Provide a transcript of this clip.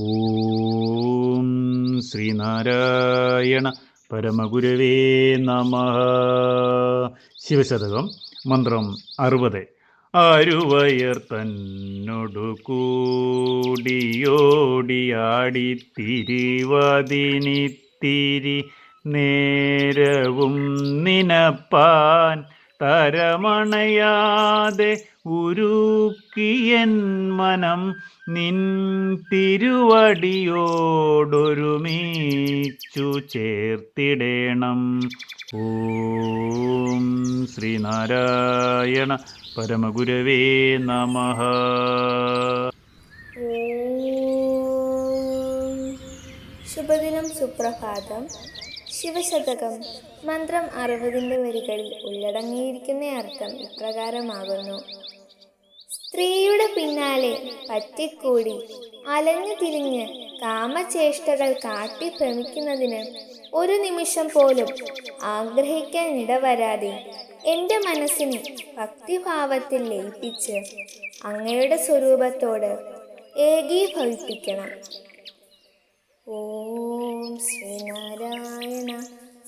ഓം ശ്രീനാരായണ പരമഗുരുവേ നമ. ശിവശതകം മന്ത്രം അറുപത്. ആരുവയർ തന്നോടു കൂടിയോടിയാടി തിരിവതിനിത്തിരി നേരവും നിനപ്പാൻ തരമണയാതെ ഉരുക്കിയൻ മനം നിൻ തിരുവടിയോടൊരുമിച്ചു ചേർത്തിടേണം. ഓം ശ്രീനാരായണ പരമഗുരവേ നമ. ശുഭദിനം സുപ്രഭാതം. ശിവശതകം. മന്ത്രം അറുപതിന്റെ വരികളിൽ ഉള്ളടങ്ങിയിരിക്കുന്ന അർത്ഥം ഇപ്രകാരമാകുന്നു. സ്ത്രീയുടെ പിന്നാലെ പറ്റിക്കൂടി അലഞ്ഞു തിരിഞ്ഞ് കാമചേഷ്ടകൾ കാട്ടി ഭ്രമിക്കുന്നതിന് ഒരു നിമിഷം പോലും ആഗ്രഹിക്കാൻ ഇടവരാതെ എന്റെ മനസ്സിനെ ഭക്തിഭാവത്തിൽ ലയിപ്പിച്ച് അങ്ങയുടെ സ്വരൂപത്തോട് ഏകീഭവിപ്പിക്കണം.